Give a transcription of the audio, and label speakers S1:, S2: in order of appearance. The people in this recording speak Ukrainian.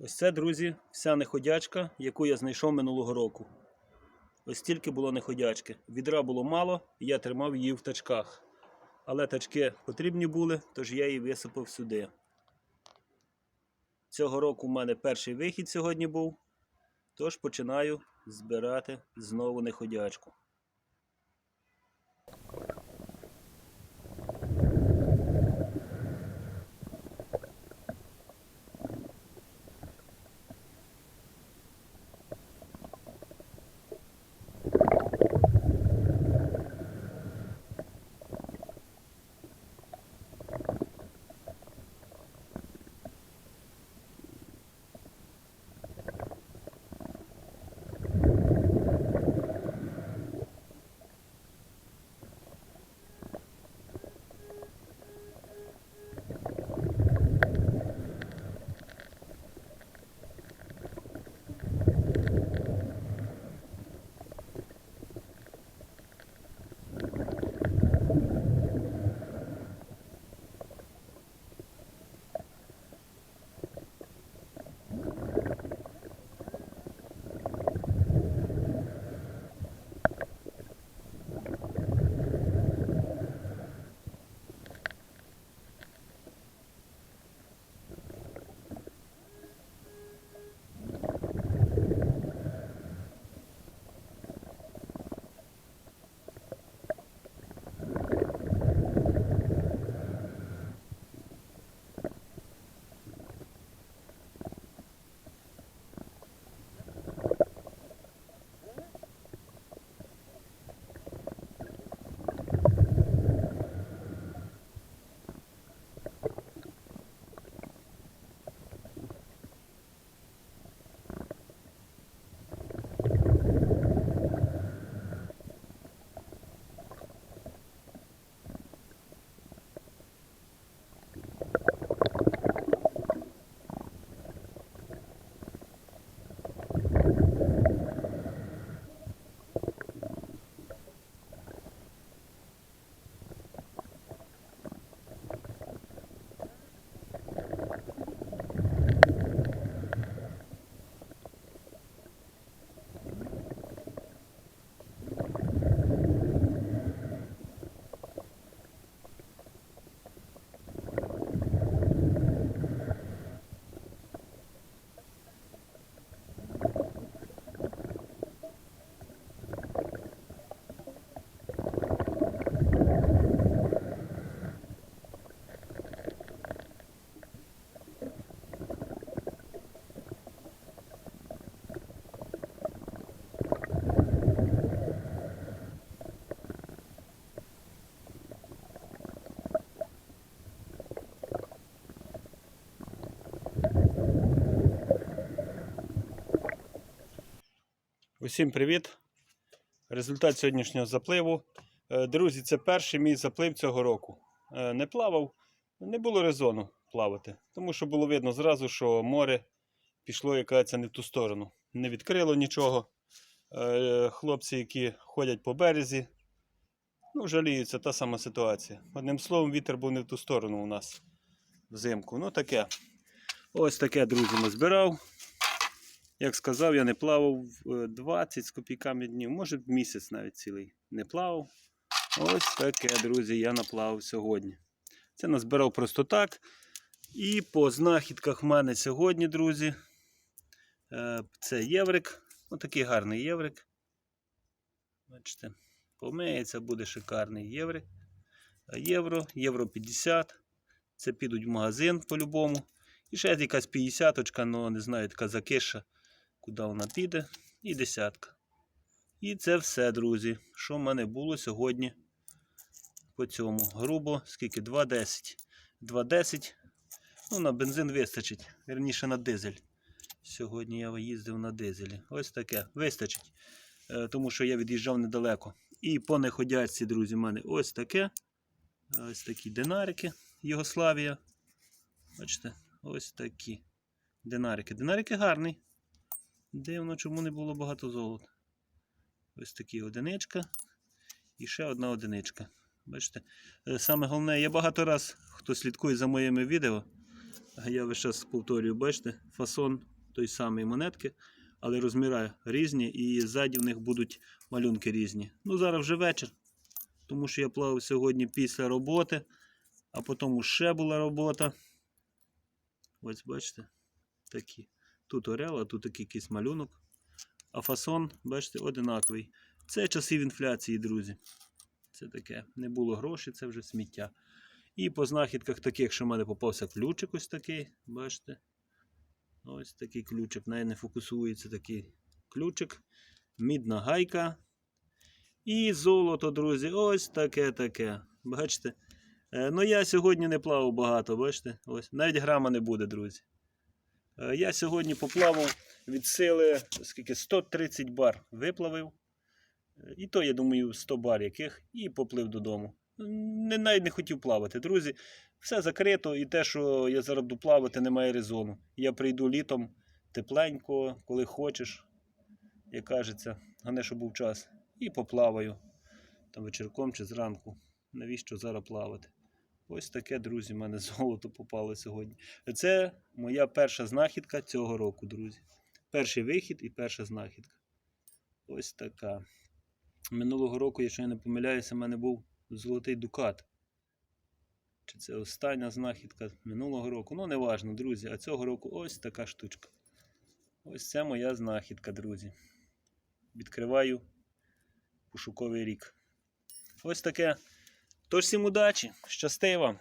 S1: Ось це, друзі, вся неходячка, яку я знайшов минулого року. Ось стільки було неходячки. Відра було мало, і я тримав її в тачках. Але тачки потрібні були, тож я її висипав сюди. Цього року в мене перший вихід сьогодні був. Тож починаю збирати знову неходячку. Усім привіт! Результат сьогоднішнього запливу. Е, Друзі, це перший мій заплив цього року. Е, Не плавав, не було резону плавати, тому що було видно зразу, що море пішло якась не в ту сторону. Не відкрило нічого. Е, Хлопці, які ходять по березі, ну, жаліються, та сама ситуація. Одним словом, вітер був не в ту сторону у нас взимку. Ну таке. Ось таке, друзі, назбирав. Як сказав, я не плавав е, 20 з копійками днів, може місяць навіть цілий не плавав. Ось таке, друзі, я наплавав сьогодні. Це назбирав просто так. І по знахідках в мене сьогодні, друзі, е, це єврик. Отакий гарний єврик. Бачите, помиється, буде шикарний єврик. Е, Євро, євро 50. Це підуть в магазин по-любому. І ще якась 50 але не знаю, така закиша куди вона піде, і десятка. І це все, друзі, що в мене було сьогодні по цьому. Грубо, скільки? 2,10. 2,10. Ну, на бензин вистачить. Вірніше на дизель. Сьогодні я їздив на дизелі. Ось таке. Вистачить. Е, Тому що я від'їжджав недалеко. І по неходячці, друзі, в мене ось таке. Ось такі динарики Єгославія. Бачите, ось такі динарики. Динарики гарний. Дивно, чому не було багато золота. Ось такі одиничка. І ще одна одиничка. Бачите? Е, Саме головне, я багато раз, хто слідкує за моїми відео, Я весь час повторюю, бачите, фасон той самий монетки, але розміри різні і ззаді в них будуть малюнки різні. Ну, зараз вже вечір, тому що я плавав сьогодні після роботи, а потім ще була робота. Ось бачите, такі. Тут орел, а тут якийсь малюнок. А фасон, бачите, одинаковий. Це часів інфляції, друзі. Це таке. Не було грошей, це вже сміття. І по знахідках таких, що в мене попався ключик ось такий, бачите. Ось такий ключик, навіть не фокусується такий ключик. Мідна гайка. І золото, друзі, ось таке таке. Бачите? Е, Ну, я сьогодні не плавав багато, бачите? Ось. Навіть грама не буде, друзі. Е, Я сьогодні поплавав від сили скільки 130 бар виплавив. Е, І то, я думаю, 100 бар яких, і поплив додому. Не, навіть не хотів плавати. Друзі, все закрито, і те, що я зараз буду плавати, немає резону. Я прийду літом тепленько, коли хочеш, як кажеться, головне, щоб був час. І поплаваю там вечірком чи зранку. Навіщо зараз плавати? Ось таке, друзі, в мене золото попало сьогодні. Це моя перша знахідка цього року, друзі. Перший вихід і перша знахідка. Ось така. Минулого року, якщо я не помиляюся, в мене був золотий дукат. Чи це остання знахідка минулого року? Ну, неважно, друзі. А цього року ось така штучка. Ось це моя знахідка, друзі. Відкриваю пошуковий рік. Ось таке. Тож всім удачі, щасти вам!